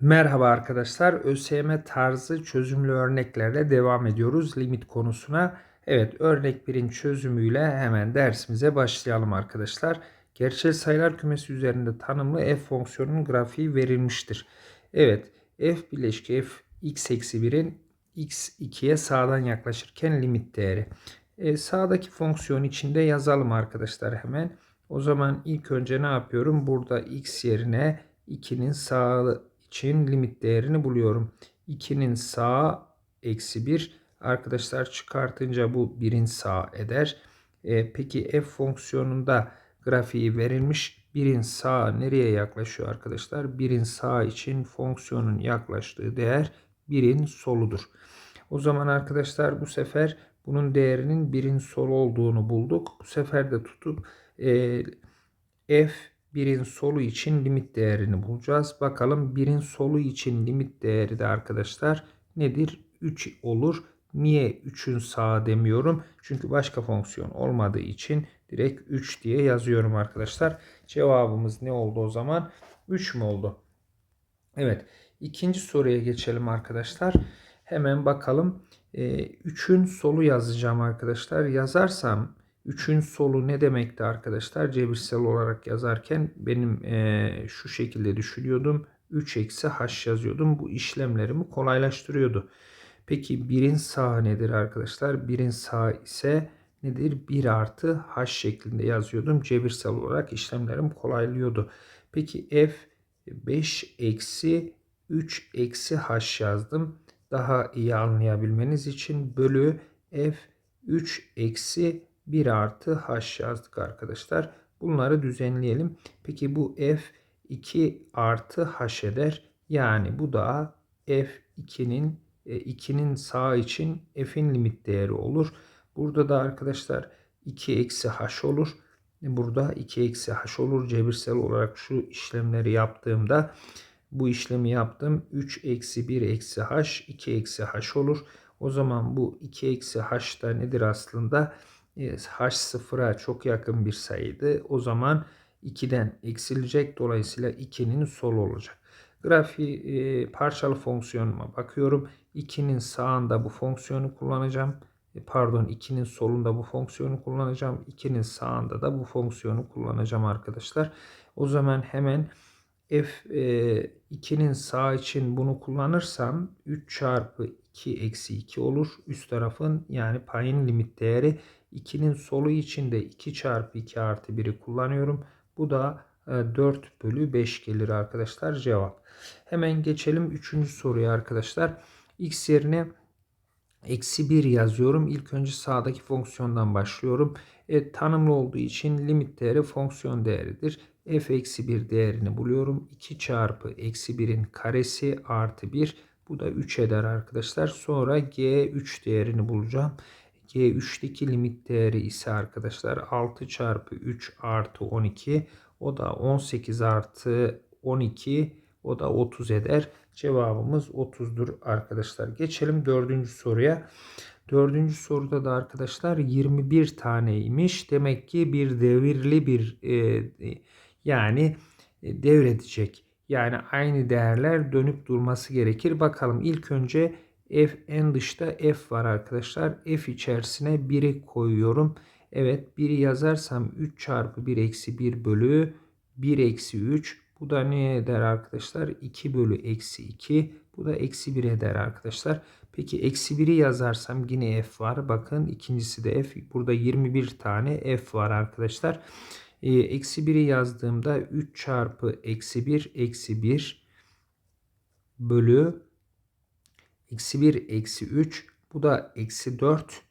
Merhaba arkadaşlar. ÖSYM tarzı çözümlü örneklerle devam ediyoruz limit konusuna. Evet örnek 1'in çözümüyle hemen dersimize başlayalım arkadaşlar. Gerçel sayılar kümesi üzerinde tanımlı f fonksiyonunun grafiği verilmiştir. Evet f bileşki f x eksi 1'in x2'ye sağdan yaklaşırken limit değeri. E, sağdaki fonksiyon içinde yazalım arkadaşlar hemen. O zaman ilk önce ne yapıyorum? Burada x yerine 2'nin sağ için limit değerini buluyorum. 2'nin sağ eksi 1 arkadaşlar çıkartınca bu 1'in sağ eder. E, peki f fonksiyonunda grafiği verilmiş. 1'in sağ nereye yaklaşıyor arkadaşlar? 1'in sağ için fonksiyonun yaklaştığı değer 1'in soludur. O zaman arkadaşlar bu sefer bunun değerinin 1'in sol olduğunu bulduk. Bu sefer de tutup e, f birin solu için limit değerini bulacağız. Bakalım birin solu için limit değeri de arkadaşlar nedir? 3 olur. Niye 3'ün sağı demiyorum? Çünkü başka fonksiyon olmadığı için direkt 3 diye yazıyorum arkadaşlar. Cevabımız ne oldu o zaman? 3 mü oldu? Evet. ikinci soruya geçelim arkadaşlar. Hemen bakalım. 3'ün ee, solu yazacağım arkadaşlar. Yazarsam 3'ün solu ne demekti arkadaşlar? Cebirsel olarak yazarken benim e, şu şekilde düşünüyordum. 3 eksi h yazıyordum. Bu işlemlerimi kolaylaştırıyordu. Peki 1'in sağı nedir arkadaşlar? 1'in sağı ise nedir? 1 artı h şeklinde yazıyordum. Cebirsel olarak işlemlerim kolaylıyordu. Peki f 5 eksi 3 eksi h yazdım. Daha iyi anlayabilmeniz için bölü f 3 eksi 1 artı h yazdık arkadaşlar. Bunları düzenleyelim. Peki bu f 2 artı h eder. Yani bu da f2'nin 2'nin e, sağ için f'in limit değeri olur. Burada da arkadaşlar 2 eksi h olur. Burada 2 eksi h olur. Cebirsel olarak şu işlemleri yaptığımda bu işlemi yaptım. 3 eksi 1 eksi h 2 eksi h olur. O zaman bu 2 eksi h da nedir aslında? H sıfıra çok yakın bir sayıydı. O zaman 2'den eksilecek. Dolayısıyla 2'nin sol olacak. Grafiği e, parçalı fonksiyonuma bakıyorum. 2'nin sağında bu fonksiyonu kullanacağım. E, pardon 2'nin solunda bu fonksiyonu kullanacağım. 2'nin sağında da bu fonksiyonu kullanacağım arkadaşlar. O zaman hemen f e, 2'nin sağ için bunu kullanırsam 3 çarpı 2 eksi 2 olur. Üst tarafın yani payın limit değeri 2'nin solu için de 2 çarpı 2 artı 1'i kullanıyorum. Bu da 4 e, bölü 5 gelir arkadaşlar cevap. Hemen geçelim 3. soruya arkadaşlar. X yerine eksi 1 yazıyorum. İlk önce sağdaki fonksiyondan başlıyorum. E, tanımlı olduğu için limit değeri fonksiyon değeridir. f eksi 1 değerini buluyorum. 2 çarpı eksi 1'in karesi artı 1. Bu da 3 eder arkadaşlar. Sonra g3 değerini bulacağım. G3'teki limit değeri ise arkadaşlar 6 çarpı 3 artı 12 o da 18 artı 12 o da 30 eder. Cevabımız 30'dur arkadaşlar. Geçelim dördüncü soruya. Dördüncü soruda da arkadaşlar 21 taneymiş. Demek ki bir devirli bir e, yani e, devredecek. Yani aynı değerler dönüp durması gerekir. Bakalım ilk önce f en dışta f var arkadaşlar. f içerisine 1'i koyuyorum. Evet 1'i yazarsam 3 çarpı 1 eksi 1 bölü 1 eksi 3. Bu da ne eder arkadaşlar? 2 bölü eksi 2. Bu da eksi 1 eder arkadaşlar. Peki eksi 1'i yazarsam yine f var. Bakın ikincisi de f. Burada 21 tane f var arkadaşlar. Ee, eksi 1'i yazdığımda 3 çarpı eksi 1 eksi 1 bölü Eksi 1 eksi 3 bu da eksi 4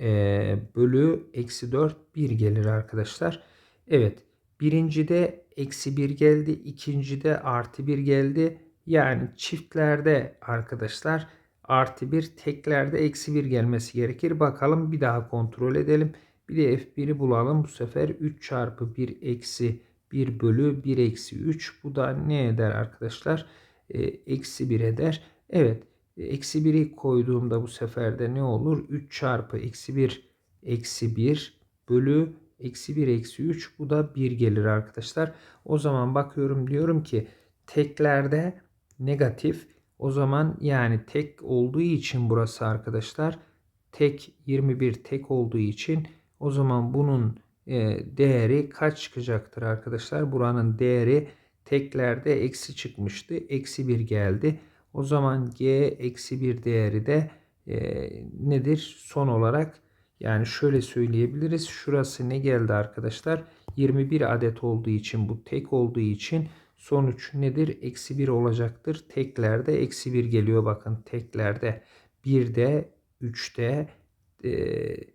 e, bölü eksi 4 1 gelir arkadaşlar. Evet birincide eksi 1 geldi. ikincide artı 1 geldi. Yani çiftlerde arkadaşlar artı 1 teklerde eksi 1 gelmesi gerekir. Bakalım bir daha kontrol edelim. Bir de f1'i bulalım. Bu sefer 3 çarpı 1 eksi 1 bölü 1 eksi 3. Bu da ne eder arkadaşlar? E, eksi 1 eder. Evet. Eksi 1'i koyduğumda bu sefer de ne olur? 3 çarpı eksi 1 eksi 1 bölü eksi 1 eksi 3 bu da 1 gelir arkadaşlar. O zaman bakıyorum diyorum ki teklerde negatif. O zaman yani tek olduğu için burası arkadaşlar tek 21 tek olduğu için o zaman bunun e, değeri kaç çıkacaktır arkadaşlar? Buranın değeri teklerde eksi çıkmıştı. Eksi 1 geldi. O zaman g eksi 1 değeri de e, nedir? Son olarak yani şöyle söyleyebiliriz. Şurası ne geldi arkadaşlar? 21 adet olduğu için bu tek olduğu için sonuç nedir? Eksi 1 olacaktır. Teklerde eksi 1 geliyor bakın teklerde. 1'de 3'te e,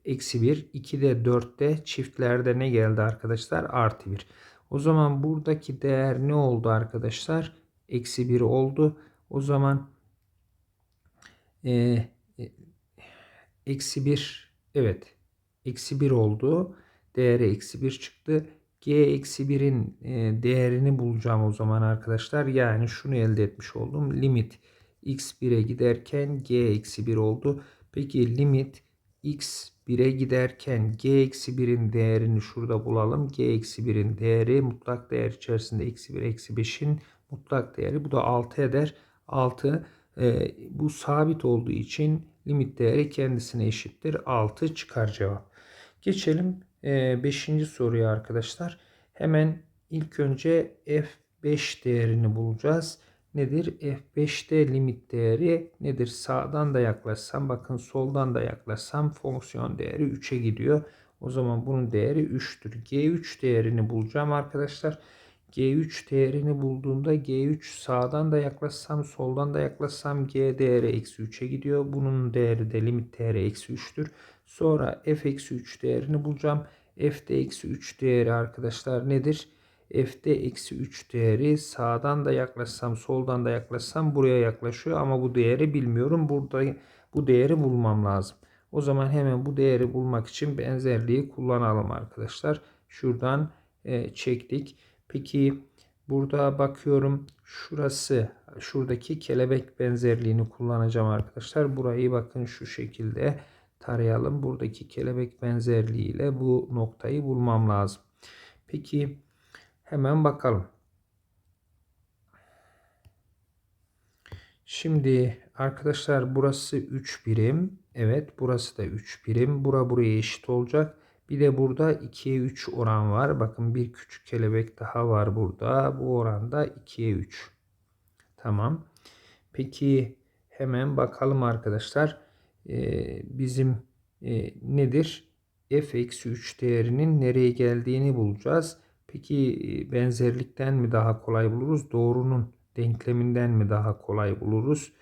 eksi 1, 2'de 4'te çiftlerde ne geldi arkadaşlar? Artı 1. O zaman buradaki değer ne oldu arkadaşlar? Eksi 1 oldu. O zaman e, e, eksi 1 evet eksi 1 oldu. Değeri eksi 1 çıktı. G eksi 1'in e, değerini bulacağım o zaman arkadaşlar. Yani şunu elde etmiş oldum. Limit x 1'e giderken g eksi 1 oldu. Peki limit x 1'e giderken g eksi 1'in değerini şurada bulalım. g eksi 1'in değeri mutlak değer içerisinde eksi 1 eksi 5'in mutlak değeri. Bu da 6 eder. 6 e, bu sabit olduğu için limit değeri kendisine eşittir. 6 çıkar cevap. Geçelim 5. E, soruya arkadaşlar. Hemen ilk önce f5 değerini bulacağız. Nedir? F5'te limit değeri nedir? Sağdan da yaklaşsam bakın soldan da yaklaşsam fonksiyon değeri 3'e gidiyor. O zaman bunun değeri 3'tür. G3 değerini bulacağım arkadaşlar. G3 değerini bulduğumda G3 sağdan da yaklaşsam soldan da yaklaşsam G değeri eksi 3'e gidiyor. Bunun değeri de limit değeri eksi 3'tür. Sonra f eksi 3 değerini bulacağım. F'de eksi 3 değeri arkadaşlar nedir? F'de eksi 3 değeri sağdan da yaklaşsam soldan da yaklaşsam buraya yaklaşıyor. Ama bu değeri bilmiyorum. Burada bu değeri bulmam lazım. O zaman hemen bu değeri bulmak için benzerliği kullanalım arkadaşlar. Şuradan e, çektik. Peki burada bakıyorum şurası şuradaki kelebek benzerliğini kullanacağım arkadaşlar. Burayı bakın şu şekilde tarayalım. Buradaki kelebek benzerliğiyle bu noktayı bulmam lazım. Peki hemen bakalım. Şimdi arkadaşlar burası 3 birim. Evet burası da 3 birim. Bura buraya eşit olacak. Bir de burada 2'ye 3 oran var. Bakın bir küçük kelebek daha var burada. Bu oranda 2'ye 3. Tamam. Peki hemen bakalım arkadaşlar. Ee, bizim e, nedir? f-3 değerinin nereye geldiğini bulacağız. Peki e, benzerlikten mi daha kolay buluruz? Doğrunun denkleminden mi daha kolay buluruz?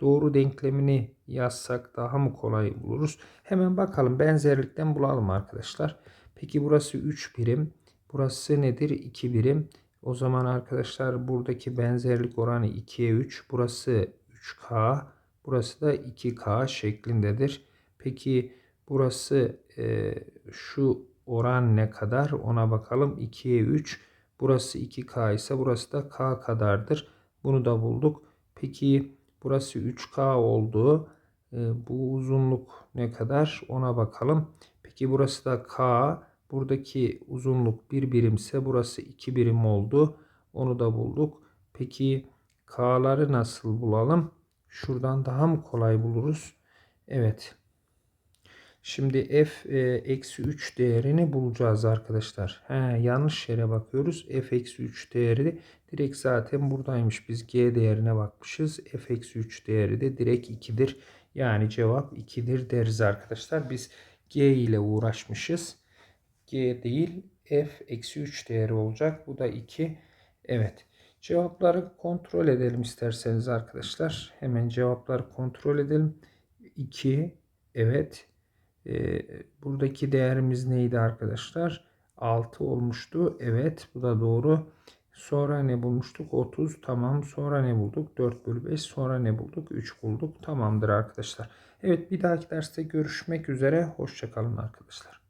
Doğru denklemini yazsak daha mı kolay buluruz? Hemen bakalım benzerlikten bulalım arkadaşlar. Peki burası 3 birim. Burası nedir? 2 birim. O zaman arkadaşlar buradaki benzerlik oranı 2'ye 3. Burası 3K. Burası da 2K şeklindedir. Peki burası e, şu oran ne kadar ona bakalım. 2'ye 3. Burası 2K ise burası da K kadardır. Bunu da bulduk. Peki burası 3K oldu. E, bu uzunluk ne kadar ona bakalım. Peki burası da K. Buradaki uzunluk bir birimse burası 2 birim oldu. Onu da bulduk. Peki K'ları nasıl bulalım? Şuradan daha mı kolay buluruz? Evet. Şimdi f e, eksi 3 değerini bulacağız arkadaşlar. He, yanlış yere bakıyoruz. f eksi 3 değeri direkt zaten buradaymış. Biz g değerine bakmışız. f eksi 3 değeri de direkt 2'dir. Yani cevap 2'dir deriz arkadaşlar. Biz g ile uğraşmışız. g değil f eksi 3 değeri olacak. Bu da 2. Evet. Cevapları kontrol edelim isterseniz arkadaşlar. Hemen cevapları kontrol edelim. 2 evet. Ee, buradaki değerimiz neydi arkadaşlar? 6 olmuştu. Evet bu da doğru. Sonra ne bulmuştuk? 30 tamam. Sonra ne bulduk? 4 bölü 5. Sonra ne bulduk? 3 bulduk. Tamamdır arkadaşlar. Evet bir dahaki derste görüşmek üzere. Hoşçakalın arkadaşlar.